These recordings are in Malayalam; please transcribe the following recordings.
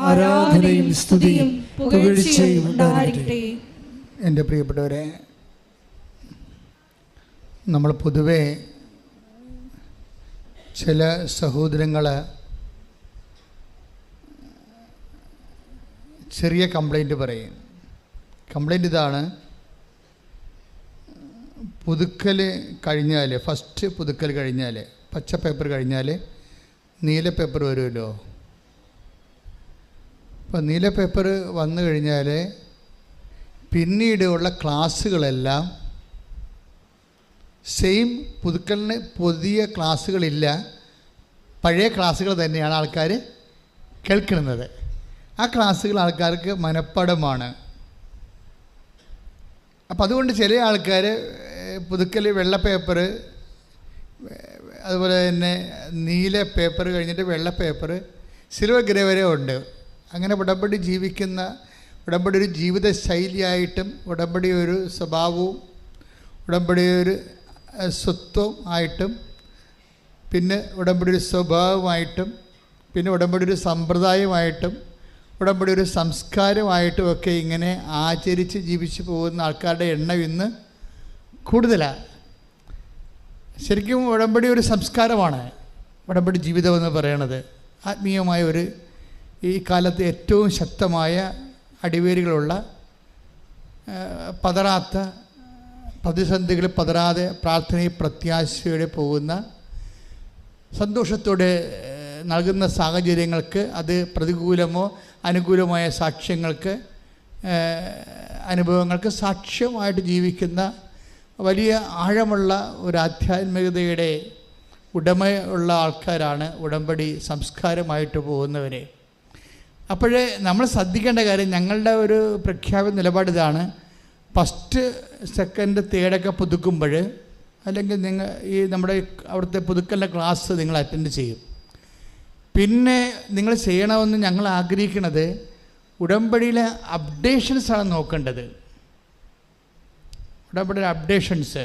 ആരാധനയും സ്തുതിയും പുകഴ്ചയും ഉണ്ടായിരിക്കട്ടെ എന്റെ പ്രിയപ്പെട്ടവരെ നമ്മൾ പൊതുവെ ചില സഹോദരങ്ങൾ ചെറിയ കംപ്ലൈന്റ് പറയും. കംപ്ലൈന്റ് ഇതാണ് പുതുക്കൽ കഴിഞ്ഞാൽ ഫസ്റ്റ് പുതുക്കൽ കഴിഞ്ഞാൽ പച്ച പേപ്പർ കഴിഞ്ഞാൽ നീല പേപ്പർ വരുമല്ലോ? അപ്പോൾ നീല പേപ്പർ വന്നു കഴിഞ്ഞാൽ പിന്നീടുള്ള ക്ലാസ്സുകളെല്ലാം സെയിം പുതുക്കലിന് പുതിയ ക്ലാസ്സുകളില്ല പഴയ ക്ലാസ്സുകൾ തന്നെയാണ് ആൾക്കാർ കേൾക്കുന്നത്. ആ ക്ലാസ്സുകൾ ആൾക്കാർക്ക് മനഃപ്പാടമാണ്. അപ്പം അതുകൊണ്ട് ചില ആൾക്കാർ പുതുക്കൽ വെള്ള പേപ്പർ അതുപോലെ തന്നെ നീല പേപ്പർ കഴിഞ്ഞിട്ട് വെള്ള പേപ്പർ സിൽവർ ഗ്രേ വരെ ഉണ്ട്. അങ്ങനെ ഉടമ്പടി ജീവിക്കുന്ന ഉടമ്പടി ഒരു ജീവിത ശൈലിയായിട്ടും ഉടമ്പടി ഒരു സ്വഭാവവും ഉടമ്പടി ഒരു സ്വത്വം ആയിട്ടും പിന്നെ ഉടമ്പടി ഒരു സ്വഭാവമായിട്ടും പിന്നെ ഉടമ്പടി ഒരു സമ്പ്രദായമായിട്ടും ഉടമ്പടി ഒരു സംസ്കാരമായിട്ടും ഒക്കെ ഇങ്ങനെ ആചരിച്ച് ജീവിച്ചു പോകുന്ന ആൾക്കാരുടെ എണ്ണം ഇന്ന് കൂടുതലാണ് ശരിക്കും ഉടമ്പടി ഒരു സംസ്കാരമാണ് ഉടമ്പടി ജീവിതം എന്ന് പറയണത്. ആത്മീയമായ ഒരു ഈ കാലത്ത് ഏറ്റവും ശക്തമായ അടിവേരുകളുള്ള പതറാത്ത പ്രതിസന്ധികൾ പതറാതെ പ്രാർത്ഥനയും പ്രത്യാശയോടെ പോകുന്ന സന്തോഷത്തോടെ നൽകുന്ന സാഹചര്യങ്ങൾക്ക് അത് പ്രതികൂലമോ അനുകൂലമായ സാക്ഷ്യങ്ങൾക്ക് അനുഭവങ്ങൾക്ക് സാക്ഷ്യമായിട്ട് ജീവിക്കുന്ന വലിയ ആഴമുള്ള ഒരു ആധ്യാത്മികതയുടെ ഉടമയുള്ള ആൾക്കാരാണ് ഉടമ്പടി സംസ്കാരമായിട്ട് പോകുന്നവരെ. അപ്പോഴേ നമ്മൾ ശ്രദ്ധിക്കേണ്ട കാര്യം ഞങ്ങളുടെ ഒരു പ്രഖ്യാപിത നിലപാട് ഇതാണ്. ഫസ്റ്റ് സെക്കൻഡ് തേർഡൊക്കെ പുതുക്കുമ്പോൾ അല്ലെങ്കിൽ നിങ്ങൾ ഈ നമ്മുടെ അവിടുത്തെ പുതുക്കലിന്റെ ക്ലാസ് നിങ്ങൾ അറ്റൻഡ് ചെയ്യും. പിന്നെ നിങ്ങൾ ചെയ്യണമെന്ന് ഞങ്ങൾ ആഗ്രഹിക്കുന്നത് ഉടമ്പടിയിലെ അപ്ഡേഷൻസാണ് നോക്കേണ്ടത്. ഉടമ്പടിയിലെ അപ്ഡേഷൻസ്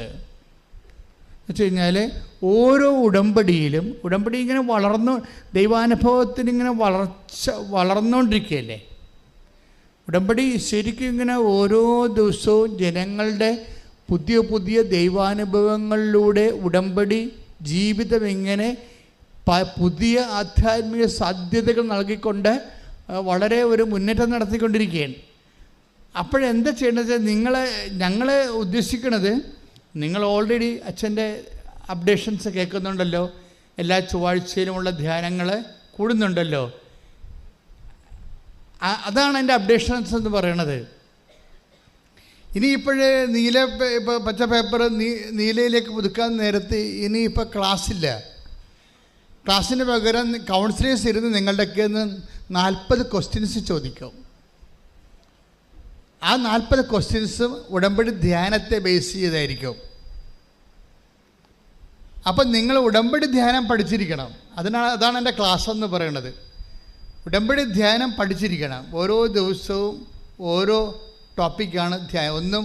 വെച്ച് കഴിഞ്ഞാൽ ഓരോ ഉടമ്പടിയിലും ഉടമ്പടി ഇങ്ങനെ വളർന്നു ദൈവാനുഭവത്തിന് ഇങ്ങനെ വളർച്ച വളർന്നുകൊണ്ടിരിക്കുകയല്ലേ ഉടമ്പടി ശരിക്കും ഇങ്ങനെ ഓരോ ദിവസവും ജനങ്ങളുടെ പുതിയ പുതിയ ദൈവാനുഭവങ്ങളിലൂടെ ഉടമ്പടി ജീവിതം ഇങ്ങനെ പുതിയ ആധ്യാത്മിക സാധ്യതകൾ നൽകിക്കൊണ്ട് വളരെ ഒരു മുന്നേറ്റം നടത്തിക്കൊണ്ടിരിക്കുകയാണ്. അപ്പോഴെന്താ ചെയ്യേണ്ടത്? നിങ്ങളെ ഞങ്ങൾ ഉദ്ദേശിക്കുന്നത് നിങ്ങൾ ഓൾറെഡി അച്ഛന്റെ അപ്ഡേഷൻസ് കേൾക്കുന്നുണ്ടല്ലോ. എല്ലാ ചൊവ്വാഴ്ചയിലുമുള്ള ധ്യാനങ്ങൾ കൂടുന്നുണ്ടല്ലോ. അതാണ് എന്റെ അപ്ഡേഷൻസ് എന്ന് പറയണത്. ഇനിയിപ്പോഴേ നീല ഇപ്പോൾ പച്ച പേപ്പർ നീ നീലയിലേക്ക് പുതുക്കാൻ നേരത്ത് ഇനിയിപ്പോൾ ക്ലാസ്സില്ല. ക്ലാസ്സിന് പകരം കൗൺസിലേഴ്സ് ഇരുന്ന് നിങ്ങളുടെയൊക്കെ നിന്ന് നാൽപ്പത് ക്വസ്റ്റ്യൻസ് ചോദിക്കും. ആ നാൽപ്പത് ക്വസ്റ്റ്യൻസും ഉടമ്പടി ധ്യാനത്തെ ബേസ് ചെയ്തായിരിക്കും അപ്പം നിങ്ങൾ ഉടമ്പടി ധ്യാനം പഠിച്ചിരിക്കണം. അതിനാണ് അതാണ് എന്റെ ക്ലാസ് എന്ന് പറയുന്നത് ഉടമ്പടി ധ്യാനം പഠിച്ചിരിക്കണം. ഓരോ ദിവസവും ഓരോ ടോപ്പിക്കാണ് ധ്യാനം ഒന്നും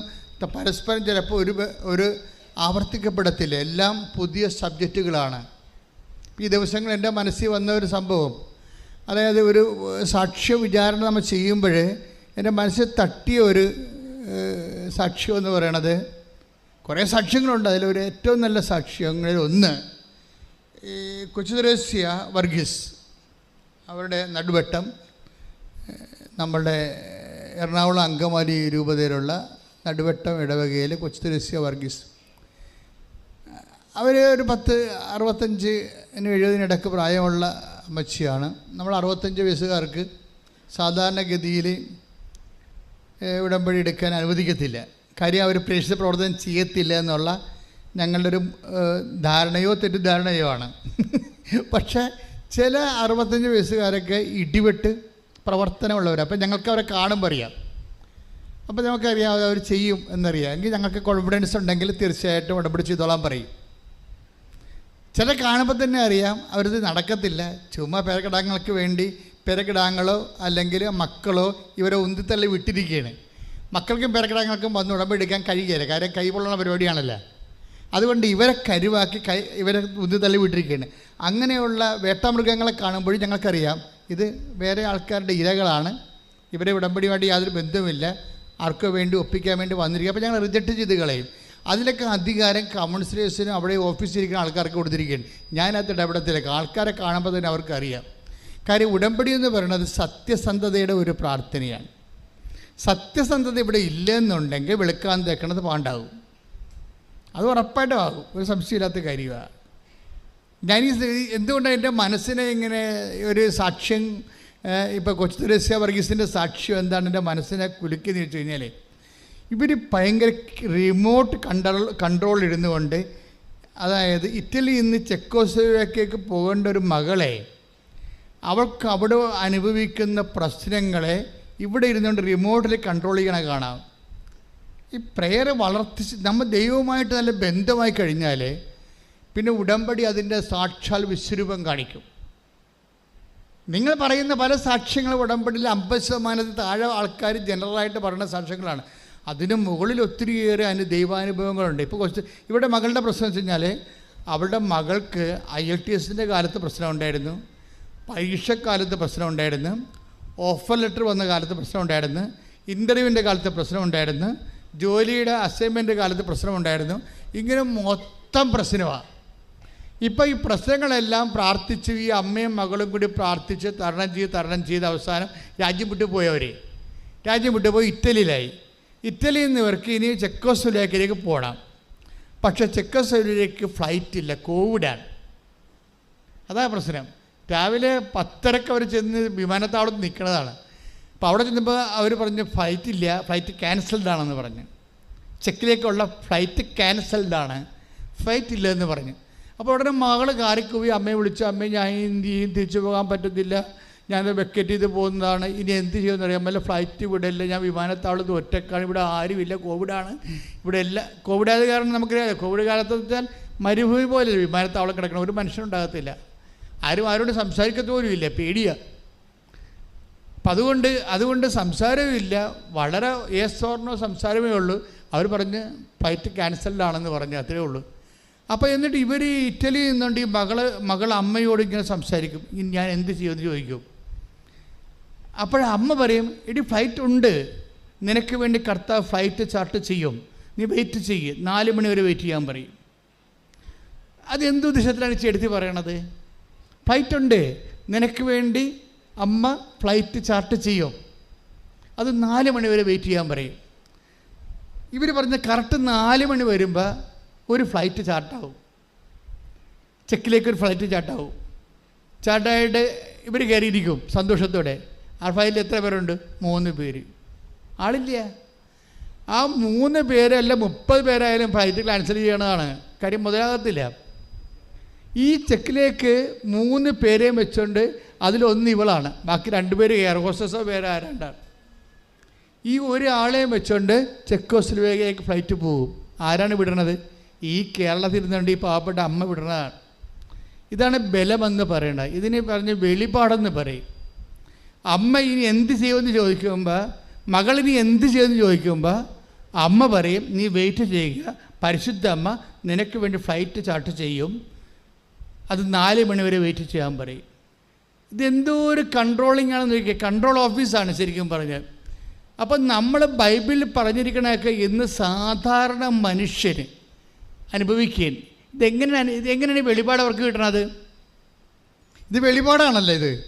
പരസ്പരം ചിലപ്പോൾ ഒരു ഒരു ആവർത്തിക്കപ്പെടത്തില്ല. എല്ലാം പുതിയ സബ്ജക്റ്റുകളാണ് ഈ ദിവസങ്ങൾ എന്റെ മനസ്സിൽ വന്ന ഒരു സംഭവം. അതായത് ഒരു സാക്ഷ്യ വിചാരണ നമ്മൾ ചെയ്യുമ്പോൾ എന്റെ മനസ്സിൽ തട്ടിയ ഒരു സാക്ഷ്യം എന്ന് പറയണത് കുറേ സാക്ഷ്യങ്ങളുണ്ട്. അതിലൊരു ഏറ്റവും നല്ല സാക്ഷ്യങ്ങളിൽ ഒന്ന് ഈ കൊച്ചുദ്രേസ്യ വർഗീസ് അവരുടെ നടുവട്ടം നമ്മളുടെ എറണാകുളം അങ്കമാലി രൂപതയിലുള്ള നടുവട്ടം ഇടവകയിൽ കൊച്ചുദ്രസ്യ വർഗീസ്. അവർ ഒരു പത്ത് അറുപത്തഞ്ച് എഴുപതിനിടക്ക് പ്രായമുള്ള അമ്മച്ചിയാണ്. നമ്മൾ അറുപത്തഞ്ച് വയസ്സുകാർക്ക് സാധാരണഗതിയിൽ ഉടമ്പടി എടുക്കാൻ അനുവദിക്കത്തില്ല. കാര്യം അവർ പ്രേക്ഷിത പ്രവർത്തനം ചെയ്യത്തില്ല എന്നുള്ള ഞങ്ങളുടെ ഒരു ധാരണയോ തെറ്റിദ്ധാരണയോ ആണ്. പക്ഷേ ചില അറുപത്തഞ്ച് വയസ്സുകാരൊക്കെ ഇടിവെട്ട് പ്രവർത്തനമുള്ളവർ അപ്പം ഞങ്ങൾക്ക് അവരെ കാണുമ്പോൾ അറിയാം. അപ്പോൾ നമുക്കറിയാം അവർ ചെയ്യും എന്നറിയാം. എങ്കിൽ ഞങ്ങൾക്ക് കോൺഫിഡൻസ് ഉണ്ടെങ്കിൽ തീർച്ചയായിട്ടും ഉടമ്പടി ചെയ്തോളാൻ പറയും. ചില കാണുമ്പോൾ തന്നെ അറിയാം അവരിത് നടക്കത്തില്ല. ചുമ്മാ പേരക്കിടാങ്ങൾക്ക് വേണ്ടി പേരക്കിടാങ്ങളോ അല്ലെങ്കിൽ മക്കളോ ഇവരെ ഉന്തിത്തള്ളി വിട്ടിരിക്കുകയാണ്. മക്കൾക്കും പെരകിടാങ്ങൾക്കും വന്ന് ഉടമ്പെടുക്കാൻ കഴിയുകയില്ല. കാര്യം കൈ പൊള്ളുന്ന പരിപാടിയാണല്ലോ? അതുകൊണ്ട് ഇവരെ കരുവാക്കി കൈ ഇവരെ ഉന്തിത്തള്ളി വിട്ടിരിക്കുകയാണ്. അങ്ങനെയുള്ള വേട്ടാമൃഗങ്ങളെ കാണുമ്പോൾ ഞങ്ങൾക്കറിയാം ഇത് വേറെ ആൾക്കാരുടെ ഇരകളാണ്. ഇവരെ ഉടമ്പടിയുമായിട്ട് യാതൊരു ബന്ധവുമില്ല. ആർക്കോ വേണ്ടി ഒപ്പിക്കാൻ വേണ്ടി വന്നിരിക്കുക അപ്പോൾ ഞങ്ങൾ റിജക്റ്റ് ചെയ്ത് കളയും. അതിലൊക്കെ അധികാരം കൗൺസിലേഴ്സിനും അവിടെ ഓഫീസിലിരിക്കുന്ന ആൾക്കാർക്ക് കൊടുത്തിരിക്കുകയാണ്. ഞാനകത്ത് ഇടപെടത്തിലേക്ക് ആൾക്കാരെ കാണുമ്പോൾ തന്നെ അവർക്കറിയാം. കാര്യം ഉടമ്പടി എന്ന് പറയുന്നത് സത്യസന്ധതയുടെ ഒരു പ്രാർത്ഥനയാണ്. സത്യസന്ധത ഇവിടെ ഇല്ലെന്നുണ്ടെങ്കിൽ വെളുക്കാൻ തേക്കണത് പാണ്ടാവും. അത് ഉറപ്പായിട്ടും ആകും. ഒരു സംശയമില്ലാത്ത കാര്യമാണ്. ഞാൻ ഈ എന്തുകൊണ്ടാണ് എന്റെ മനസ്സിനെ ഇങ്ങനെ ഒരു സാക്ഷ്യം ഇപ്പോൾ കൊച്ചു തുലസ്യ വർഗീസിന്റെ സാക്ഷ്യം എന്താണ്? എന്റെ മനസ്സിനെ കുലുക്കിയെന്ന് വെച്ച് കഴിഞ്ഞാൽ ഇവർ ഭയങ്കര റിമോട്ട് കൺട്രോൾ കൺട്രോൾ ഇരുന്നുകൊണ്ട് അതായത് ഇറ്റലിയിൽ നിന്ന് ചെക്കോസ്ലോവാക്യക്ക് പോകേണ്ട ഒരു മകളെ അവൾക്ക് അവിടെ അനുഭവിക്കുന്ന പ്രശ്നങ്ങളെ ഇവിടെ ഇരുന്നുകൊണ്ട് റിമോട്ടിൽ കൺട്രോൾ ചെയ്യണ കാണാം. ഈ പ്രെയർ വളർത്തിച്ച് നമ്മൾ ദൈവവുമായിട്ട് നല്ല ബന്ധമായി കഴിഞ്ഞാൽ പിന്നെ ഉടമ്പടി അതിന്റെ സാക്ഷാൽ വിശ്വരൂപം കാണിക്കും. നിങ്ങൾ പറയുന്ന പല സാക്ഷ്യങ്ങളും ഉടമ്പടിയിൽ അമ്പത് ശതമാനത്തിൽ താഴെ ആൾക്കാർ ജനറലായിട്ട് പറയുന്ന സാക്ഷ്യങ്ങളാണ്. അതിന് മുകളിൽ ഒത്തിരിയേറെ അതിന് ദൈവാനുഭവങ്ങളുണ്ട്. ഇപ്പോൾ കുറച്ച് ഇവിടെ മകളുടെ പ്രശ്നം വെച്ച് കഴിഞ്ഞാൽ അവളുടെ മകൾക്ക് ഐ എൽ ടി എസിന്റെ കാലത്ത് പ്രശ്നം ഉണ്ടായിരുന്നു. പരീക്ഷക്കാലത്ത് പ്രശ്നം ഉണ്ടായിരുന്നു. ഓഫർ ലെറ്റർ വന്ന കാലത്ത് പ്രശ്നം ഉണ്ടായിരുന്നു. ഇന്റർവ്യൂവിന്റെ കാലത്ത് പ്രശ്നം ഉണ്ടായിരുന്നു. ജോലിയുടെ അസൈൻമെന്റ് കാലത്ത് പ്രശ്നം ഉണ്ടായിരുന്നു. ഇങ്ങനെ മൊത്തം പ്രശ്നമാണ് ഇപ്പോൾ ഈ പ്രശ്നങ്ങളെല്ലാം പ്രാർത്ഥിച്ച് ഈ അമ്മയും മകളും കൂടി പ്രാർത്ഥിച്ച് തരണം ചെയ്ത് തരണം ചെയ്ത് അവസാനം രാജ്യം വിട്ടു പോയവരെ. രാജ്യം വിട്ടു പോയി ഇറ്റലിയിലായി. ഇറ്റലിയിൽ നിന്ന് ഇവർക്ക് ഇനി ചെക്കോസ്ലോവാക്കിലേക്ക് പോകണം പക്ഷേ ചെക്കോസ്ലോവാക്കിലേക്ക് ഫ്ലൈറ്റ് ഇല്ല. കോവിഡാണ് അതാ പ്രശ്നം. രാവിലെ പത്തരക്ക് അവർ ചെന്ന് വിമാനത്താവളത്ത് നിൽക്കുന്നതാണ് അപ്പോൾ അവിടെ ചെന്നപ്പോൾ അവർ പറഞ്ഞു ഫ്ലൈറ്റ് ഇല്ല ഫ്ലൈറ്റ് ക്യാൻസൽഡ് ആണെന്ന് പറഞ്ഞു. ചെക്കിലേക്കുള്ള ഫ്ലൈറ്റ് ക്യാൻസൽഡ് ആണ്. ഫ്ലൈറ്റ് ഇല്ല എന്ന് പറഞ്ഞു. അപ്പോൾ ഉടനെ മകൾ കാറിക്കുപോയി അമ്മയെ വിളിച്ചു. അമ്മയെ ഞാൻ എന്ത് ചെയ്യും? തിരിച്ചു പോകാൻ പറ്റത്തില്ല. ഞാൻ വെക്കറ്റ് ചെയ്ത് പോകുന്നതാണ്. ഇനി എന്ത് ചെയ്യുമെന്ന് അറിയാം വല്ല ഫ്ലൈറ്റ് ഇവിടെ ഇല്ല ഞാൻ വിമാനത്താവളത്തിൽ ഒറ്റക്കാണ്. ഇവിടെ ആരുമില്ല. കോവിഡാണ് ഇവിടെ എല്ലാ കോവിഡ് ആയത് കാരണം നമുക്കറിയാം കോവിഡ് കാലത്ത് വെച്ചാൽ മരുഭൂമി പോലെ വിമാനത്താവളം കിടക്കണം. ഒരു മനുഷ്യനുണ്ടാകത്തില്ല. ആരും ആരോട് സംസാരിക്കത്ത് ഇല്ല പേടിയാണ് അപ്പം അതുകൊണ്ട് അതുകൊണ്ട് സംസാരമില്ല വളരെ യേസ് ഓർണോ സംസാരമേ ഉള്ളൂ. അവർ പറഞ്ഞ് ഫ്ലൈറ്റ് ക്യാൻസൽഡ് ആണെന്ന് പറഞ്ഞു അത്രേ ഉള്ളൂ. അപ്പോൾ എന്നിട്ട് ഇവർ ഇറ്റലിയിൽ നിന്നുകൊണ്ട് ഈ മകൾ മകൾ അമ്മയോട് ഇങ്ങനെ സംസാരിക്കും. ഞാൻ എന്ത് ചെയ്യുമെന്ന് ചോദിക്കും. അപ്പോൾ അമ്മ പറയും എടി ഫ്ലൈറ്റ് ഉണ്ട്. നിനക്ക് വേണ്ടി കർത്താവ് ഫ്ലൈറ്റ് ചാർട്ട് ചെയ്യും. നീ വെയിറ്റ് ചെയ്യ്. നാല് മണി വരെ വെയിറ്റ് ചെയ്യാൻ പറയും. അതെന്ത് ഉദ്ദേശത്തിലാണ് ചെടുത്തി പറയണത്? ഫ്ലൈറ്റ് ഉണ്ട്. നിനക്ക് വേണ്ടി അമ്മ ഫ്ലൈറ്റ് ചാർട്ട് ചെയ്യും. അത് നാല് മണി വരെ വെയിറ്റ് ചെയ്യാൻ പറയും. ഇവർ പറഞ്ഞ കറക്റ്റ് നാല് മണി വരുമ്പോൾ ഒരു ഫ്ലൈറ്റ് ചാർട്ടാവും ചെക്കിലേക്ക് ഒരു ഫ്ലൈറ്റ് ചാർട്ടാവും ചാർട്ടായിട്ട് ഇവർ കയറിയിരിക്കും സന്തോഷത്തോടെ. ആ ഫ്ലൈറ്റിൽ എത്ര പേരുണ്ട്? മൂന്ന് പേര്. ആളില്ല. ആ മൂന്ന് പേരല്ല മുപ്പത് പേരായാലും ഫ്ലൈറ്റ് ക്യാൻസൽ ചെയ്യണതാണ്. കാര്യം മുതലാകത്തില്ല. ഈ ചെക്കിലേക്ക് മൂന്ന് പേരെയും വെച്ചുകൊണ്ട് അതിലൊന്ന് ഇവളാണ്. ബാക്കി രണ്ടുപേര് എയർ ഹോസ്റ്റസോ വേറെ ആരാണ്ടാണ് ഈ ഒരാളെയും വെച്ചുകൊണ്ട് ചെക്കോസ്ലോവേക്കിലേക്ക് ഫ്ലൈറ്റ് പോകും. ആരാണ് വിടണത്? ഈ കേരളത്തിൽ ഇരുന്നുകൊണ്ട് ഈ പാവപ്പെട്ട അമ്മ വിടണതാണ്. ഇതാണ് ബലമെന്ന് പറയുന്നത് ഇതിനെ പറഞ്ഞ് വെളിപാടെന്ന് പറയും. അമ്മ ഇനി എന്ത് ചെയ്യുമെന്ന് ചോദിക്കുമ്പോൾ മകൾ ഇനി എന്ത് ചെയ്യുമെന്ന് ചോദിക്കുമ്പോൾ അമ്മ പറയും നീ വെയിറ്റ് ചെയ്യുക. പരിശുദ്ധ അമ്മ നിനക്ക് വേണ്ടി ഫ്ലൈറ്റ് ചാർട്ട് ചെയ്യും. അത് നാല് മണിവരെ വെയിറ്റ് ചെയ്യാൻ പറയും. ഇതെന്തോ ഒരു കൺട്രോളിംഗ് ആണെന്ന് ചോദിക്കുക. കൺട്രോൾ ഓഫീസാണ് ശരിക്കും പറഞ്ഞാൽ. അപ്പം നമ്മൾ ബൈബിളിൽ പറഞ്ഞിരിക്കണതൊക്കെ ഇന്ന് സാധാരണ മനുഷ്യന് അനുഭവിക്കുകയും ഇതെങ്ങനെയാണ് ഇതെങ്ങനെയാണ് വെളിപാട് അവർക്ക് കിട്ടണത്? ഇത് വെളിപാടാണല്ലോ ഇത്?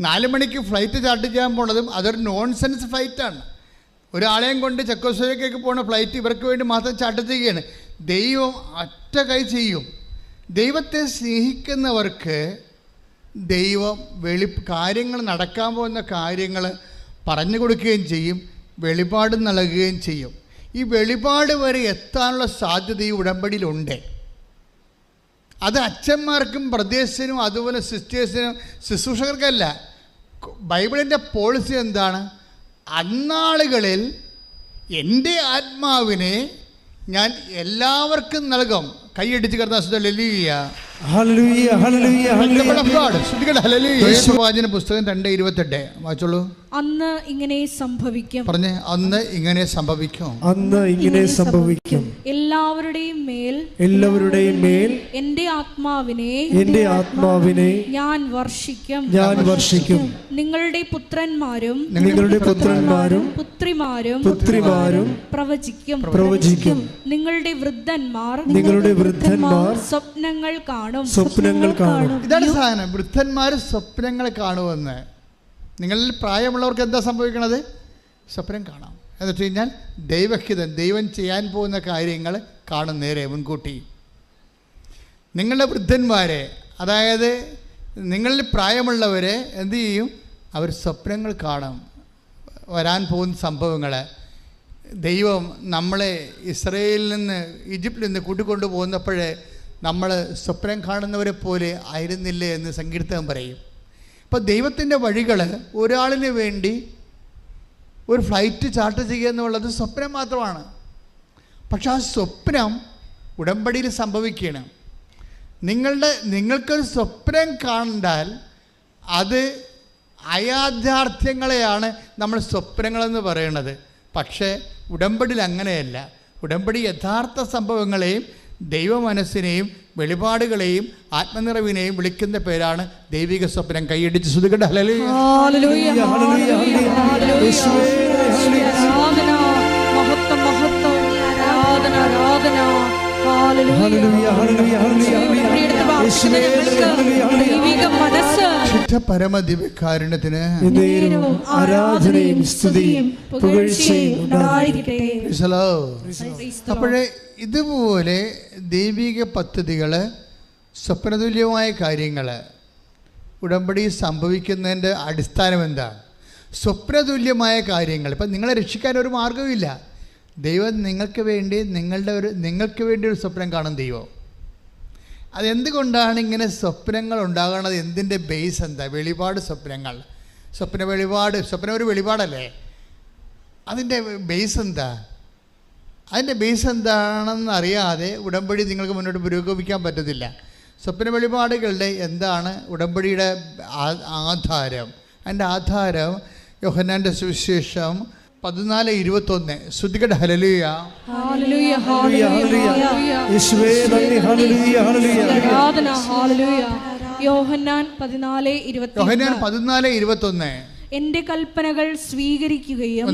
നാല് മണിക്ക് ഫ്ലൈറ്റ് ചാർട്ട് ചെയ്യാൻ പോണതും അതൊരു നോൺ സെൻസ് ഫ്ലൈറ്റാണ് ഒരാളെയും കൊണ്ട് ചെക്കോസ്ലോവേക്കിലേക്ക് പോകുന്ന ഫ്ലൈറ്റ് ഇവർക്ക് വേണ്ടി മാത്രം ചാർട്ട് ചെയ്യുകയാണ്. ദൈവം അറ്റ കൈ ചെയ്യും. ദൈവത്തെ സ്നേഹിക്കുന്നവർക്ക് ദൈവം വെളി കാര്യങ്ങൾ നടക്കാൻ പോകുന്ന കാര്യങ്ങൾ പറഞ്ഞു കൊടുക്കുകയും ചെയ്യും വെളിപാട് നൽകുകയും ചെയ്യും. ഈ വെളിപാട് വരെ എത്താനുള്ള സാധ്യത ഈ ഉടമ്പടിയിലുണ്ട്. അത് അച്ഛന്മാർക്കും പ്രദേശത്തിനും അതുപോലെ സിസ്റ്റേഴ്സിനും ശുശ്രൂഷകർക്കല്ല. ബൈബിളിന്റെ പോളിസി എന്താണ്? അന്നാളുകളിൽ എന്റെ ആത്മാവിനെ ഞാൻ എല്ലാവർക്കും നൽകും. കൈയടിച്ച് കിടന്ന ഹല്ലേലൂയ ഹല്ലേലൂയ ഹല്ലേലൂയ വാചന പുസ്തകം രണ്ട് ഇരുപത്തെട്ട്. വായിച്ചോളൂ. അന്ന് ഇങ്ങനെ സംഭവിക്കും. പറഞ്ഞു അന്ന് ഇങ്ങനെ സംഭവിക്കും. അന്ന് ഇങ്ങനെ സംഭവിക്കും. എല്ലാവരുടെയും മേൽ എല്ലാവരുടെയും മേൽ എന്റെ ആത്മാവിനെ എന്റെ ആത്മാവിനെ ഞാൻ വർഷിക്കും. ഞാൻ വർഷിക്കും. നിങ്ങളുടെ പുത്രന്മാരും നിങ്ങളുടെ പുത്രന്മാരും പുത്രിമാരും പുത്രിമാരും പ്രവചിക്കും. പ്രവചിക്കും. നിങ്ങളുടെ വൃദ്ധന്മാർ നിങ്ങളുടെ വൃദ്ധന്മാർ സ്വപ്നങ്ങൾ കാണും. സ്വപ്നങ്ങൾ കാണും. ഇതാണ് സാധനം. വൃദ്ധന്മാർ സ്വപ്നങ്ങൾ കാണുമെന്ന്. നിങ്ങളിൽ പ്രായമുള്ളവർക്ക് എന്താ സംഭവിക്കണത്? സ്വപ്നം കാണാം. എന്ന് വെച്ച് കഴിഞ്ഞാൽ ദൈവഹിതം ദൈവം ചെയ്യാൻ പോകുന്ന കാര്യങ്ങൾ കാണും നേരെ മുൻകൂട്ടി. നിങ്ങളുടെ വൃദ്ധന്മാരെ അതായത് നിങ്ങളിൽ പ്രായമുള്ളവരെ എന്ത് ചെയ്യും? അവർ സ്വപ്നങ്ങൾ കാണും. വരാൻ പോകുന്ന സംഭവങ്ങൾ. ദൈവം നമ്മളെ ഇസ്രയേലിൽ നിന്ന് ഈജിപ്തിൽ നിന്ന് കൂട്ടിക്കൊണ്ടു പോകുന്നപ്പോഴേ നമ്മൾ സ്വപ്നം കാണുന്നവരെ പോലെ ആയിരുന്നില്ല എന്ന് സങ്കീർത്തനം പറയും. അപ്പോൾ ദൈവത്തിന്റെ വഴികൾ ഒരാളിന് വേണ്ടി ഒരു ഫ്ലൈറ്റ് ചാർട്ട് ചെയ്യുക എന്നുള്ളത് സ്വപ്നം മാത്രമാണ്. പക്ഷെ ആ സ്വപ്നം ഉടമ്പടിയിൽ സംഭവിക്കുകയാണ്. നിങ്ങളുടെ നിങ്ങൾക്കൊരു സ്വപ്നം കണ്ടാൽ അത് അയാഥാർത്ഥ്യങ്ങളെയാണ് നമ്മൾ സ്വപ്നങ്ങളെന്ന് പറയുന്നത് പക്ഷേ ഉടമ്പടിയിൽ അങ്ങനെയല്ല. ഉടമ്പടി യഥാർത്ഥ സംഭവങ്ങളെയും ദൈവ മനസ്സിനെയും വെളിപാടുകളെയും ആത്മനിറവിനെയും വിളിക്കുന്ന പേരാണ് ദൈവിക സ്വപ്നം. കൈയടിച്ച് ശ്രുതികട പരമദിവ്യകാരുണ്യത്തിന് ആരാധനയും സ്തുതിയും പുകഴ്ചയും അപ്പോഴേ ഇതുപോലെ ദൈവിക പദ്ധതികൾ സ്വപ്നതുല്യമായ കാര്യങ്ങൾ ഉടമ്പടി സംഭവിക്കുന്നതിന്റെ അടിസ്ഥാനം എന്താണ്? സ്വപ്നതുല്യമായ കാര്യങ്ങൾ. ഇപ്പം നിങ്ങളെ രക്ഷിക്കാൻ ഒരു മാർഗവുമില്ല ദൈവം നിങ്ങൾക്ക് വേണ്ടി നിങ്ങളുടെ ഒരു നിങ്ങൾക്ക് വേണ്ടി ഒരു സ്വപ്നം കാണും ദൈവം. അതെന്തുകൊണ്ടാണ് ഇങ്ങനെ സ്വപ്നങ്ങൾ ഉണ്ടാകുന്നത് എന്തിന്റെ ബേസ് എന്താ? വെളിപാട് സ്വപ്നങ്ങൾ. സ്വപ്ന വെളിപാട് സ്വപ്നം ഒരു വെളിപാടല്ലേ? അതിന്റെ ബേസ് എന്താ? അതിന്റെ ബേസ് എന്താണെന്ന് അറിയാതെ ഉടമ്പടി നിങ്ങൾക്ക് മുന്നോട്ട് പുരോഗമിക്കാൻ പറ്റത്തില്ല. സ്വപ്ന വെളിപാടുകളുടെ എന്താണ് ഉടമ്പടിയുടെ ആധാരം? അതിന്റെ ആധാരം യോഹന്നാന്റെ സുവിശേഷം പതിനാല് ഇരുപത്തൊന്ന്. ശ്രുതികട hallelujah hallelujah, hallelujah, hallelujah, hallelujah. Hallelujah. യേശുവേ നന്ദി ഹല്ലേലൂയ ഹല്ലേലൂയ ആരാധന ഹല്ലേലൂയ. യോഹന്നാൻ പതിനാല് ഇരുപത്തൊന്ന്. എന്റെ കൽപ്പനകൾ സ്വീകരിക്കുകയും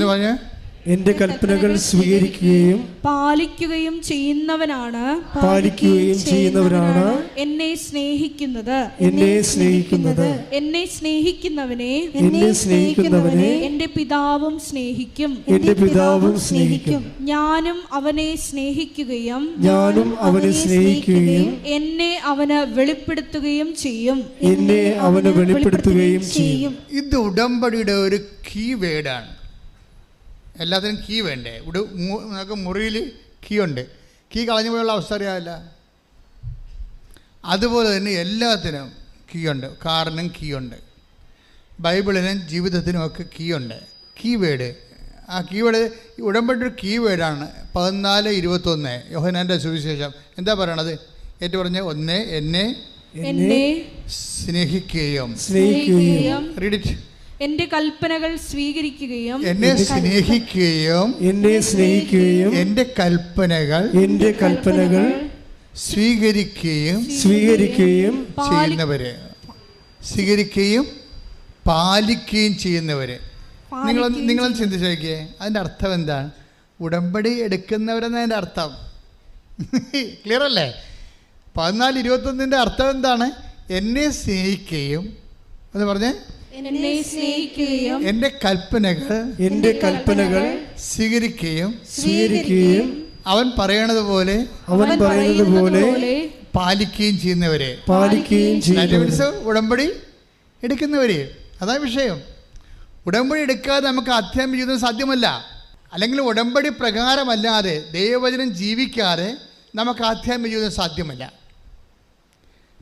എന്റെ കൽപ്പനകൾ സ്വീകരിക്കുകയും പാലിക്കുകയും ചെയ്യുന്നവനാണ്. പാലിക്കുകയും ചെയ്യുന്നവനാണ് എന്നെ സ്നേഹിക്കുന്നത്. എന്നെ സ്നേഹിക്കുന്നത്. എന്നെ സ്നേഹിക്കുന്നവനെ. എന്നെ സ്നേഹിക്കുന്നവനെ എന്റെ പിതാവും സ്നേഹിക്കും. എന്റെ പിതാവും സ്നേഹിക്കും. ഞാനും അവനെ സ്നേഹിക്കുകയും ഞാനും അവനെ സ്നേഹിക്കുകയും എന്നെ അവന് വെളിപ്പെടുത്തുകയും ചെയ്യും. എന്നെ അവന് വെളിപ്പെടുത്തുകയും ചെയ്യും. ഇത് ഉടമ്പടിയുടെ ഒരു കീ വേർഡാണ് എല്ലാത്തിനും കീ വേണ്ടേ? ഇവിടെ നിങ്ങൾക്ക് നമുക്ക് മുറിയിൽ കീ ഉണ്ട്. കീ കളഞ്ഞു പോയുള്ള അവസ്ഥ അറിയാമല്ല അതുപോലെ തന്നെ എല്ലാത്തിനും കീ ഉണ്ട്. കാറിനും കീ ഉണ്ട്. ബൈബിളിനും ജീവിതത്തിനും ഒക്കെ കീ ഉണ്ട്. കീ വേഡ് ആ കീ വേഡ് ഉടമ്പടി ഒരു കീ വേഡാണ് പതിനാല് ഇരുപത്തൊന്ന്. യോഹനാന്റെ സുവിശേഷം. എന്താ പറയണത്? ഏറ്റു പറഞ്ഞ ഒന്ന് എന്നെ സ്നേഹിക്കുകയും. സ്നേഹിക്കുകയും. റീഡ് ഇറ്റ് എന്റെ കൽപ്പനകൾ സ്വീകരിക്കുകയും എന്നെ സ്നേഹിക്കുകയും എന്നെ സ്നേഹിക്കുകയും എന്റെ കൽപ്പനകൾ എന്റെ കൽപ്പനകൾ സ്വീകരിക്കുകയും സ്വീകരിക്കുകയും ചെയ്യുന്നവരെ. സ്വീകരിക്കുകയും പാലിക്കുകയും ചെയ്യുന്നവരെ. നിങ്ങൾ നിങ്ങൾ ചിന്തിച്ചു നോക്കിയേ. അതിന്റെ അർത്ഥം എന്താണ്? ഉടമ്പടി എടുക്കുന്നവരെന്നതിന്റെ അർത്ഥം. ക്ലിയർ അല്ലേ? പതിനാല് ഇരുപത്തൊന്നിന്റെ അർത്ഥം എന്താണ്? എന്നെ സ്നേഹിക്കുകയും എന്ന് പറഞ്ഞേ? എന്നെ സ്നേഹിക്കുകയും എന്റെ കൽപ്പനകൾ എന്റെ കൽപ്പനകൾ സ്വീകരിക്കുകയും സ്വീകരിക്കുകയും അവൻ പറയണത് പോലെ അവൻ പറയുന്നത് പോലെ പോലെ പാലിക്കുകയും ചെയ്യുന്നവരെ. പാലിക്കുകയും ചെയ്യുന്ന ഉടമ്പടി എടുക്കുന്നവരെ. അതാ വിഷയം. ഉടമ്പടി എടുക്കാതെ നമുക്ക് ആധ്യാത്മിക ജീവിതം സാധ്യമല്ല. അല്ലെങ്കിൽ ഉടമ്പടി പ്രകാരമല്ലാതെ ദൈവവചനം ജീവിക്കാതെ നമുക്ക് ആധ്യാത്മിക ജീവിതം സാധ്യമല്ല.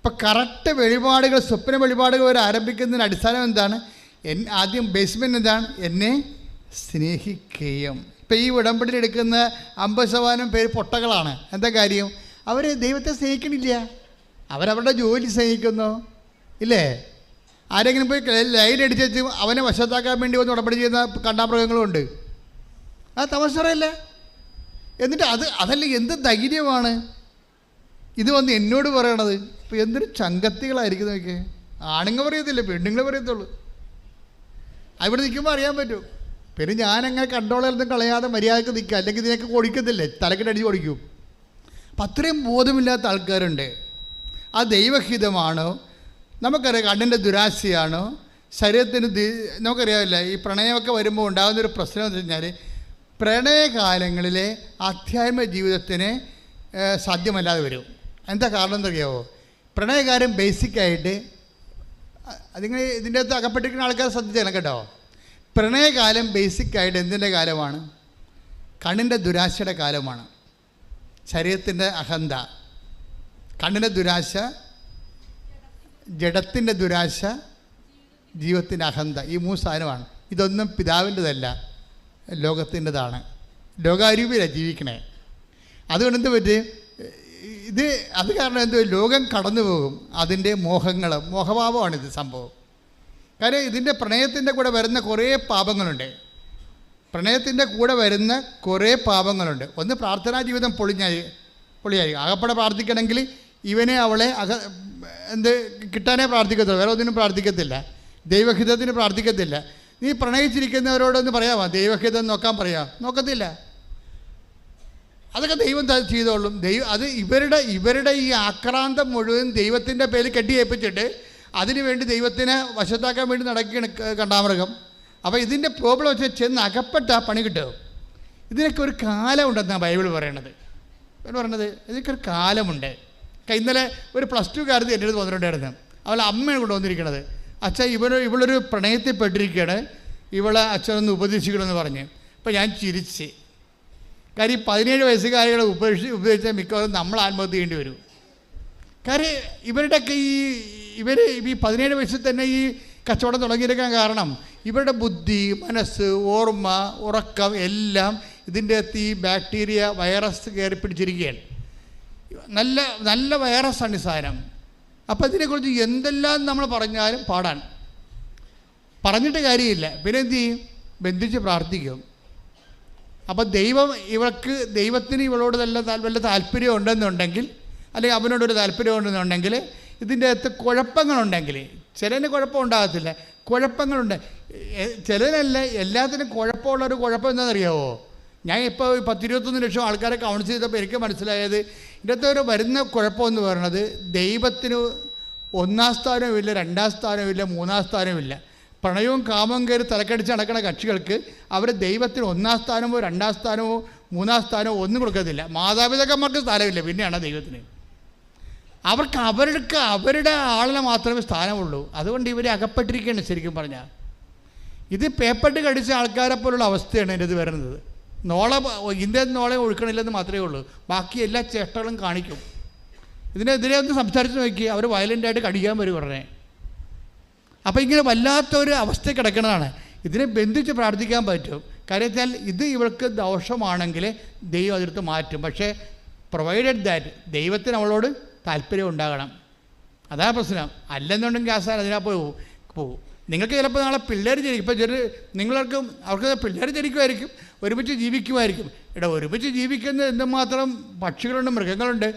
ഇപ്പം കറക്റ്റ് വെളിപാടുകൾ സ്വപ്ന വെളിപാടുകൾ വരെ ആരംഭിക്കുന്നതിന് അടിസ്ഥാനം എന്താണ്? എൻ ആദ്യം ബേസ്മെന്റ് എന്താണ്? എന്നെ സ്നേഹിക്കുകയും. ഇപ്പം ഈ ഉടമ്പടിയിൽ എടുക്കുന്ന അമ്പത് ശതമാനം പേര് പൊട്ടകളാണ്. എന്താ കാര്യം? അവർ ദൈവത്തെ സ്നേഹിക്കണില്ല. അവരവരുടെ ജോലി സ്നേഹിക്കുന്നു. ഇല്ലേ? ആരെങ്കിലും പോയി ലൈൻ അടിച്ച് അവനെ വശത്താക്കാൻ വേണ്ടി വന്ന് ഉടമ്പടി ചെയ്യുന്ന കണ്ടാമൃഗങ്ങളും ഉണ്ട്. ആ തമസ്സറല്ലേ എന്നിട്ട് അത് അതല്ല എന്ത് ധൈര്യമാണ്? ഇത് വന്ന് എന്നോട് പറയണത്. ഇപ്പോൾ എന്തൊരു ചങ്കത്തികളായിരിക്കും നോക്കിയേ? ആണുങ്ങൾ പറയത്തില്ല പെണ്ണുങ്ങൾ പറയത്തുള്ളൂ. അവിടെ നിൽക്കുമ്പോൾ അറിയാൻ പറ്റും. പിന്നെ ഞാനങ്ങനെ കണ്ടോളൊന്നും കളയാതെ മര്യാദയ്ക്ക് നിൽക്കുക. അല്ലെങ്കിൽ നിനക്ക് ഓടിക്കത്തില്ലേ തലക്കെട്ടടിച്ച് കൊടിക്കും. അപ്പം അത്രയും ബോധമില്ലാത്ത ആൾക്കാരുണ്ട്. ആ ദൈവഹിതമാണോ. നമുക്കറിയാം കണ്ണിന്റെ ദുരാശയാണോ. ശരീരത്തിന് നമുക്കറിയാവില്ല ഈ പ്രണയമൊക്കെ വരുമ്പോൾ ഉണ്ടാകുന്നൊരു പ്രശ്നം എന്ന് വെച്ച് കഴിഞ്ഞാൽ പ്രണയകാലങ്ങളിലെ ആധ്യാത്മിക ജീവിതത്തിന് സാധ്യമല്ലാതെ വരും. എന്താ കാരണം എന്നറിയാവോ പ്രണയകാലം ബേസിക്കായിട്ട് അതിങ്ങൾ ഇതിന്റെ അകത്ത് അകപ്പെട്ടിരിക്കുന്ന ആൾക്കാർ ശ്രദ്ധിച്ചേക്കണം കേട്ടോ? പ്രണയകാലം ബേസിക്കായിട്ട് എന്തിന്റെ കാലമാണ്? കണ്ണിന്റെ ദുരാശയുടെ കാലമാണ്. ശരീരത്തിന്റെ അഹന്ത. കണ്ണിന്റെ ദുരാശ ജഡത്തിന്റെ ദുരാശ ജീവിതത്തിന്റെ അഹന്ത. ഈ മൂന്ന് സാധനമാണ്. ഇതൊന്നും പിതാവിന്റെതല്ല ലോകത്തിന്റെതാണ്. ലോകാരൂപിയിലാണ് ജീവിക്കണേ. അതുകൊണ്ട് എന്ത് പറ്റി? ഇത് അത് കാരണം എന്തോ ലോകം കടന്നു പോകും. അതിന്റെ മോഹങ്ങൾ മോഹഭാവമാണ് ഇത് സംഭവം. കാര്യം ഇതിന്റെ പ്രണയത്തിന്റെ കൂടെ വരുന്ന കുറേ പാപങ്ങളുണ്ട്. പ്രണയത്തിന്റെ കൂടെ വരുന്ന കുറേ പാപങ്ങളുണ്ട്. ഒന്ന് പ്രാർത്ഥനാ ജീവിതം പൊളിഞ്ഞായി പൊളിയായി. അകപ്പടെ പ്രാർത്ഥിക്കണമെങ്കിൽ ഇവനെ അവളെ അക എന്ത് കിട്ടാനേ പ്രാർത്ഥിക്കത്തുള്ളൂ. വേറെ ഒന്നിനും പ്രാർത്ഥിക്കത്തില്ല. ദൈവഹിതത്തിന് പ്രാർത്ഥിക്കത്തില്ല. നീ പ്രണയിച്ചിരിക്കുന്നവരോടൊന്ന് പറയാമോ? ദൈവഹിതം നോക്കാൻ പറയാം. നോക്കത്തില്ല. അതൊക്കെ ദൈവം ചെയ്തോളും. ദൈവം അത് ഇവരുടെ ഇവരുടെ ഈ ആക്രാന്തം മുഴുവൻ ദൈവത്തിന്റെ പേര് കെട്ടിയേൽപ്പിച്ചിട്ട് അതിനു വേണ്ടി ദൈവത്തിനെ വശത്താക്കാൻ വേണ്ടി നടക്കുകയാണ് കണ്ടാമൃഗം. അപ്പോൾ ഇതിന്റെ പ്രോബ്ലം വെച്ചാൽ ചെന്ന് അകപ്പെട്ട പണി കിട്ടും ഇതിനൊക്കെ ഒരു കാലമുണ്ടെന്നാണ് ബൈബിൾ പറയണത്. എന്ന് പറയണത്? ഇതിനൊക്കെ ഒരു കാലമുണ്ട്. ഇന്നലെ ഒരു പ്ലസ് ടു കാരത്ത് എന്റെ അടുത്ത് വന്നിട്ടുണ്ടായിരുന്നു. അവളെ അമ്മയാണ് കൊണ്ടുവന്നിരിക്കണത് അച്ഛൻ ഇവർ ഇവളൊരു പ്രണയത്തിൽ പെട്ടിരിക്കുകയാണ് ഇവളെ അച്ഛനൊന്ന് ഉപദേശിക്കണമെന്ന് പറഞ്ഞ്. അപ്പോൾ ഞാൻ ചിരിച്ച്. കാര്യം ഈ പതിനേഴ് വയസ്സുകാരികളെ ഉപേക്ഷി ഉപയോഗിച്ചാൽ മിക്കവാറും നമ്മൾ ആത്മഹത്യ ചെയ്യേണ്ടി വരും. കാര്യം ഇവരുടെയൊക്കെ ഈ ഇവർ ഈ പതിനേഴ് വയസ്സിൽ തന്നെ ഈ കച്ചവടം തുടങ്ങിയിരിക്കാൻ കാരണം ഇവരുടെ ബുദ്ധി മനസ്സ് ഓർമ്മ ഉറക്കം എല്ലാം ഇതിന്റെ അകത്ത് ഈ ബാക്ടീരിയ വൈറസ് കയറി പിടിച്ചിരിക്കുകയാണ്. നല്ല നല്ല വൈറസാണ് ഈ സാധനം. അപ്പോൾ ഇതിനെക്കുറിച്ച് എന്തെല്ലാം നമ്മൾ പറഞ്ഞാലും പാടാൻ പറഞ്ഞിട്ട് കാര്യമില്ല. പിന്നെ എന്ത് ചെയ്യും? ബന്ധിച്ച് പ്രാർത്ഥിക്കും. അപ്പോൾ ദൈവം ഇവൾക്ക് ദൈവത്തിന് ഇവളോട് നല്ല വല്ല താല്പര്യം ഉണ്ടെന്നുണ്ടെങ്കിൽ അല്ലെങ്കിൽ അവനോടൊരു താല്പര്യം ഉണ്ടെന്നുണ്ടെങ്കിൽ ഇതിന്റെ അകത്ത് കുഴപ്പങ്ങളുണ്ടെങ്കിൽ ചിലതിന് കുഴപ്പം ഉണ്ടാകത്തില്ല. കുഴപ്പങ്ങളുണ്ട്. ചിലരല്ല എല്ലാത്തിനും കുഴപ്പമുള്ളൊരു കുഴപ്പം എന്താണെന്നറിയാവോ? ഞാൻ ഇപ്പോൾ പത്തിരുപത്തൊന്ന് ലക്ഷം ആൾക്കാരെ കൗൺസിൽ ചെയ്തപ്പോൾ എനിക്ക് മനസ്സിലായത് ഒരു വരുന്ന കുഴപ്പമെന്ന് പറയുന്നത് ദൈവത്തിന് ഒന്നാം സ്ഥാനവുമില്ല രണ്ടാം സ്ഥാനവുമില്ല മൂന്നാം സ്ഥാനവുമില്ല. പ്രണയവും കാമവും കയറി തലക്കടിച്ച് നടക്കുന്ന കക്ഷികൾക്ക് അവരെ ദൈവത്തിന് ഒന്നാം സ്ഥാനമോ രണ്ടാം സ്ഥാനമോ മൂന്നാം സ്ഥാനമോ ഒന്നും കൊടുക്കത്തില്ല. മാതാപിതാക്കന്മാർക്ക് സ്ഥാനമില്ല. പിന്നെയാണ് ദൈവത്തിന്. അവർക്ക് അവർക്ക് അവരുടെ ആളിനെ മാത്രമേ സ്ഥാനമുള്ളൂ. അതുകൊണ്ട് ഇവർ അകപ്പെട്ടിരിക്കുകയാണ് ശരിക്കും പറഞ്ഞാൽ ഇത് പേപ്പറിട്ട് കടിച്ച ആൾക്കാരെ പോലുള്ള അവസ്ഥയാണ് എന്റെ ഇത് വരുന്നത്. നോള ഇന്ത്യ നോളെ ഒഴുക്കണില്ലെന്ന് മാത്രമേ ഉള്ളൂ. ബാക്കി എല്ലാ ചേഷ്ടകളും കാണിക്കും. ഇതിനെതിരെ ഒന്ന് സംസാരിച്ച് നോക്കി അവർ വയലന്റായിട്ട് കടിക്കാൻ വരും ഉടനെ. അപ്പോൾ ഇങ്ങനെ വല്ലാത്തൊരു അവസ്ഥ കിടക്കുന്നതാണ് ഇതിനെ ബന്ധിച്ച് പ്രാർത്ഥിക്കാൻ പറ്റും. കാര്യം വെച്ചാൽ ഇത് ഇവർക്ക് ദോഷമാണെങ്കിൽ ദൈവം അതിർത്ത് മാറ്റും. പക്ഷേ പ്രൊവൈഡഡ് ദാറ്റ് ദൈവത്തിന് അവളോട് താല്പര്യം ഉണ്ടാകണം. അതാ പ്രശ്നം. അല്ലെന്നുണ്ടെങ്കിൽ ആ സാധനം അതിനാ പോകും പോകും നിങ്ങൾക്ക് ചിലപ്പോൾ നാളെ പിള്ളേർ ജനിക്കും. ഇപ്പോൾ ചെറിയ നിങ്ങൾക്കും അവർക്ക് പിള്ളേർ ജനിക്കുമായിരിക്കും. ഒരുമിച്ച് ജീവിക്കുമായിരിക്കും. എടാ ഒരുമിച്ച് ജീവിക്കുന്നത് എന്തുമാത്രം പക്ഷികളുണ്ട് മൃഗങ്ങളുണ്ട്.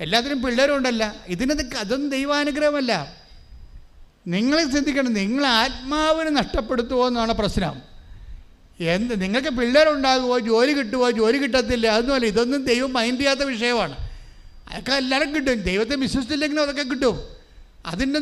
എല്ലാത്തിനും പിള്ളേരും ഉണ്ടല്ല ഇതിനത് അതൊന്നും ദൈവാനുഗ്രഹമല്ല. നിങ്ങൾ ചിന്തിക്കണം നിങ്ങൾ ആത്മാവിനെ നഷ്ടപ്പെടുത്തുമോ എന്നാണ് പ്രശ്നം. എന്ത് നിങ്ങൾക്ക് പിള്ളേരുണ്ടാകുമോ ജോലി കിട്ടുമോ ജോലി കിട്ടത്തില്ല അതൊന്നുമല്ല ഇതൊന്നും ദൈവം മൈൻഡ് ചെയ്യാത്ത വിഷയമാണ്. അതൊക്കെ എല്ലാവരും കിട്ടും ദൈവത്തെ വിശ്വസിച്ചില്ലെങ്കിലും അതൊക്കെ കിട്ടും. അതിന്റെ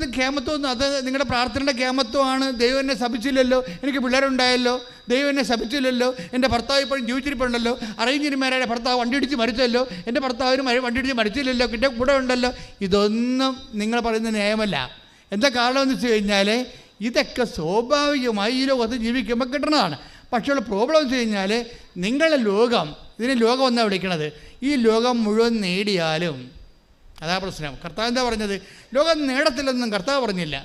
ഒന്നും അത് നിങ്ങളുടെ പ്രാർത്ഥനയുടെ ക്ഷേമത്വമാണ്. ദൈവം എന്നെ ശപിച്ചില്ലല്ലോ എനിക്ക് പിള്ളേരുണ്ടായല്ലോ ദൈവം എന്നെ ശപിച്ചില്ലല്ലോ എന്റെ ഭർത്താവ് ഇപ്പോഴും ജീവിച്ചിരിപ്പുണ്ടല്ലോ അറേഞ്ചിന് ഭർത്താവ് വണ്ടി ഇടിച്ച് മരിച്ചല്ലോ എന്റെ ഭർത്താവിന് മരി- വണ്ടി ഇടിച്ച് മരിച്ചില്ലല്ലോ കിട്ടിയ കൂടെ ഉണ്ടല്ലോ. ഇതൊന്നും നിങ്ങൾ പറയുന്ന ന്യായമല്ല. എന്താ കാരണം എന്ന് വെച്ച് കഴിഞ്ഞാൽ ഇതൊക്കെ സ്വാഭാവികമായി ഈ ലോകത്ത് ജീവിക്കുമ്പോൾ കിട്ടുന്നതാണ് പക്ഷേ ഉള്ള പ്രോബ്ലം എന്ന് വെച്ച് കഴിഞ്ഞാൽ നിങ്ങളുടെ ലോകം ഇതിനെ ലോകം എന്നാണ് വിളിക്കണത്? ഈ ലോകം മുഴുവൻ നേടിയാലും അതാ പ്രശ്നം. കർത്താവ് എന്താ പറഞ്ഞത്? ലോകം നേടത്തില്ലെന്നും കർത്താവ് പറഞ്ഞില്ല.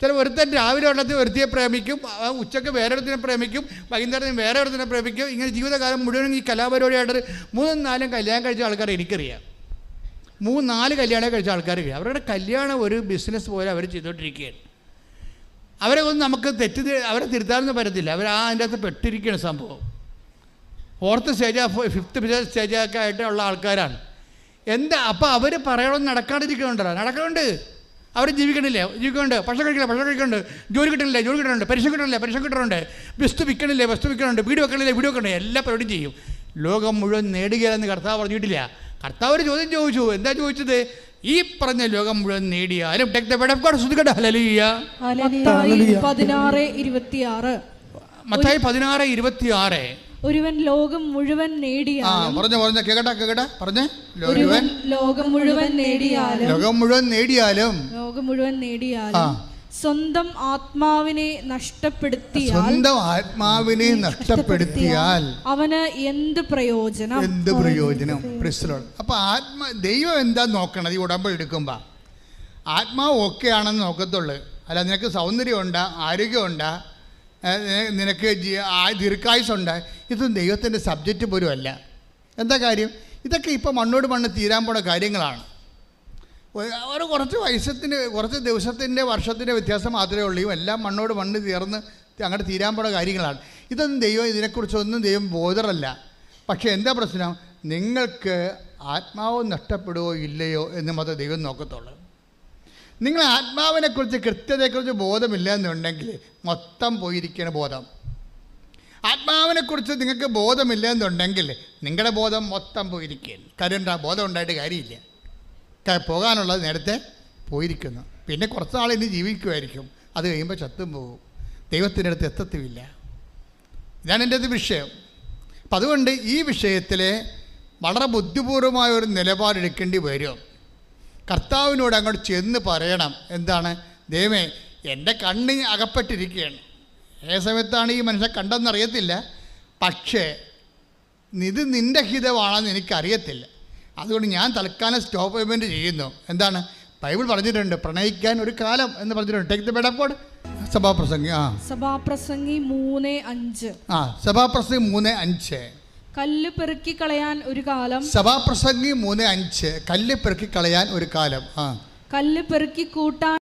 ചില ഒരുത്തൻ രാവിലെ ഉള്ളത് ഒരുത്തിയെ പ്രേമിക്കും ഉച്ചയ്ക്ക് വേറെ ഒരുത്തിനെ പ്രേമിക്കും വൈകുന്നേരത്തിന് വേറെ ഒരുത്തിനെ പ്രേമിക്കും ഇങ്ങനെ ജീവിതകാലം മുഴുവൻ ഈ കലാപരിപാടിയായിട്ട് മൂന്നും നാലും കല്യാണം കഴിച്ച ആൾക്കാരെ എനിക്കറിയാം. മൂന്ന് നാല് കല്യാണം കഴിച്ച ആൾക്കാർ കഴിയും അവരുടെ കല്യാണം ഒരു ബിസിനസ് പോലെ അവർ ചെയ്തുകൊണ്ടിരിക്കുകയാണ് അവരെ ഒന്നും നമുക്ക് തെറ്റ് അവരെ തിരുത്താനൊന്നും പറ്റത്തില്ല. അവർ ആ അതിന്റെ അകത്ത് പെട്ടിരിക്കുകയാണ് സംഭവം. ഫോർത്ത് സ്റ്റേജ് ഫിഫ്ത്ത് സ്റ്റേജൊക്കെ ആയിട്ടുള്ള ആൾക്കാരാണ്. എന്താ? അപ്പോൾ അവർ പറയണമെന്ന് നടക്കാണ്ടിരിക്കുന്നുണ്ടല്ലോ. നടക്കുന്നുണ്ട്. അവർ ജീവിക്കണില്ലേ? ജീവിക്കുന്നുണ്ട്. ഭക്ഷണം കഴിക്കില്ല ഭക്ഷണം കഴിക്കുന്നുണ്ട്. ജോലി കിട്ടണില്ലേ? ജോലി കിട്ടണുണ്ട്. പരീക്ഷ കിട്ടണില്ലേ? പരീക്ഷ കിട്ടണുണ്ട്. വസ്തു വിൽക്കണില്ലേ? വസ്തു വിൽക്കണുണ്ട്. വീട് വെക്കണില്ലേ? വീട് വെക്കണില്ലേ? എല്ലാ പരിപാടിയും ചെയ്യും. ലോകം മുഴുവൻ നേടുകയെന്ന് കർത്താവ് പറഞ്ഞിട്ടില്ല. കർത്താവ് ഒരു ചോദ്യം ചോദിച്ചു എന്താ ചോദിച്ചത്? ഈ പറഞ്ഞ ലോകം മുഴുവൻ നേടിയാലും ടേക്ക് ദ ഓഫ് ഗോഡ് ശ്രദ്ധിക്കട്ടെ. ഹല്ലേലൂയ. ഹല്ലേലൂയ. 16 26 മത്തായി പതിനാറ് ഇരുപത്തി ആറ് ഒരുവൻ ലോകം മുഴുവൻ നേടിയാലും പറഞ്ഞു പറഞ്ഞു കേക്കട്ടെ കേക്കട്ടെ പറഞ്ഞേ. ഒരുവൻ ലോകം മുഴുവൻ നേടിയാലും ലോകം മുഴുവൻ നേടിയാലും ലോകം മുഴുവൻ നേടിയാലും സ്വന്തം ആത്മാവിനെ നഷ്ടപ്പെടുത്തിയാൽ സ്വന്തം ആത്മാവിനെ നഷ്ടപ്പെടുത്തിയാൽ അവന് എന്ത് പ്രയോജനം? എന്ത് പ്രയോജനം? അപ്പൊ ആത്മ ദൈവം എന്താ നോക്കണത് ഈ ഉടമ്പ എടുക്കുമ്പോ? ആത്മാവ് ഓക്കെ ആണെന്ന് നോക്കത്തുള്ളൂ. അല്ല നിനക്ക് സൗന്ദര്യമുണ്ട് ആരോഗ്യമുണ്ട് ആരോഗ്യം ഉണ്ട് നിനക്ക് ദീർഘായുസുണ്ട്. ഇതൊന്നും ദൈവത്തിന്റെ സബ്ജക്റ്റ് പോലും അല്ല എന്താ കാര്യം? ഇതൊക്കെ ഇപ്പോൾ മണ്ണോട് മണ്ണ് തീരാൻ പോണ കാര്യങ്ങളാണ്. ഒരു കുറച്ച് വയസ്സത്തിന് കുറച്ച് ദിവസത്തിന്റെ വർഷത്തിന്റെ വ്യത്യാസം മാത്രമേ ഉള്ളൂ. എല്ലാം മണ്ണോട് മണ്ണ് തീർന്ന് അങ്ങോട്ട് തീരാൻ പോണ കാര്യങ്ങളാണ്. ഇതൊന്നും ദൈവം ഇതിനെക്കുറിച്ചൊന്നും ദൈവം ബോധറല്ല. പക്ഷേ എന്താ പ്രശ്നം? നിങ്ങൾക്ക് ആത്മാവ് നഷ്ടപ്പെടുകയോ ഇല്ലയോ എന്ന് മാത്രം ദൈവം നോക്കത്തുള്ളൂ. നിങ്ങൾ ആത്മാവിനെക്കുറിച്ച് കൃത്യതയെക്കുറിച്ച് ബോധമില്ല എന്നുണ്ടെങ്കിൽ മൊത്തം പോയിരിക്കുന്ന ബോധം. ആത്മാവിനെക്കുറിച്ച് നിങ്ങൾക്ക് ബോധമില്ല എന്നുണ്ടെങ്കിൽ നിങ്ങളുടെ ബോധം മൊത്തം പോയിരിക്കുകയാണ്. എന്താ? ബോധം ഉണ്ടായിട്ട് കാര്യമില്ല. പോകാനുള്ളത് നേരത്തെ പോയിരിക്കുന്നു. പിന്നെ കുറച്ച് നാൾ ഇനി ജീവിക്കുമായിരിക്കും. അത് കഴിയുമ്പോൾ ചത്തും പോകും. ദൈവത്തിന്റെ അടുത്ത് എത്തത്തുമില്ല. ഇതാണ് എന്റെ വിഷയം. അപ്പം അതുകൊണ്ട് ഈ വിഷയത്തിൽ വളരെ ബുദ്ധിപൂർവമായ ഒരു നിലപാടെടുക്കേണ്ടി വരും. കർത്താവിനോട് അങ്ങോട്ട് ചെന്ന് പറയണം. എന്താണ്? ദൈവമേ എന്റെ കണ്ണ് അകപ്പെട്ടിരിക്കുകയാണ്. ഏ സമയത്താണ് ഈ മനുഷ്യൻ കണ്ടെന്നറിയത്തില്ല പക്ഷേ ഇത് നിന്റെ ഹിതമാണെന്ന് എനിക്കറിയത്തില്ല. അതുകൊണ്ട് ഞാൻ തൽക്കാലം സ്റ്റോപ്പ് പേയ്മെന്റ് ചെയ്യുന്നു. എന്താണ്? ബൈബിൾ പറഞ്ഞിട്ടുണ്ട് പ്രണയിക്കാൻ ഒരു കാലം എന്ന് പറഞ്ഞിട്ടുണ്ട്. ടേക്ക് ദ ബെഡപ്പോട് സഭാപ്രസംഗി ആ. സഭാപ്രസംഗി മൂന്ന് അഞ്ച്. ആ സഭാപ്രസംഗി മൂന്ന് അഞ്ച്. കല്ല് പെറുക്കി കളയാൻ ഒരു കാലം. സഭാപ്രസംഗി മൂന്ന് അഞ്ച്. കല്ല് പെറുക്കി കളയാൻ ഒരു കാലം ആ. കല്ല് പെറുക്കി കൂട്ടാൻ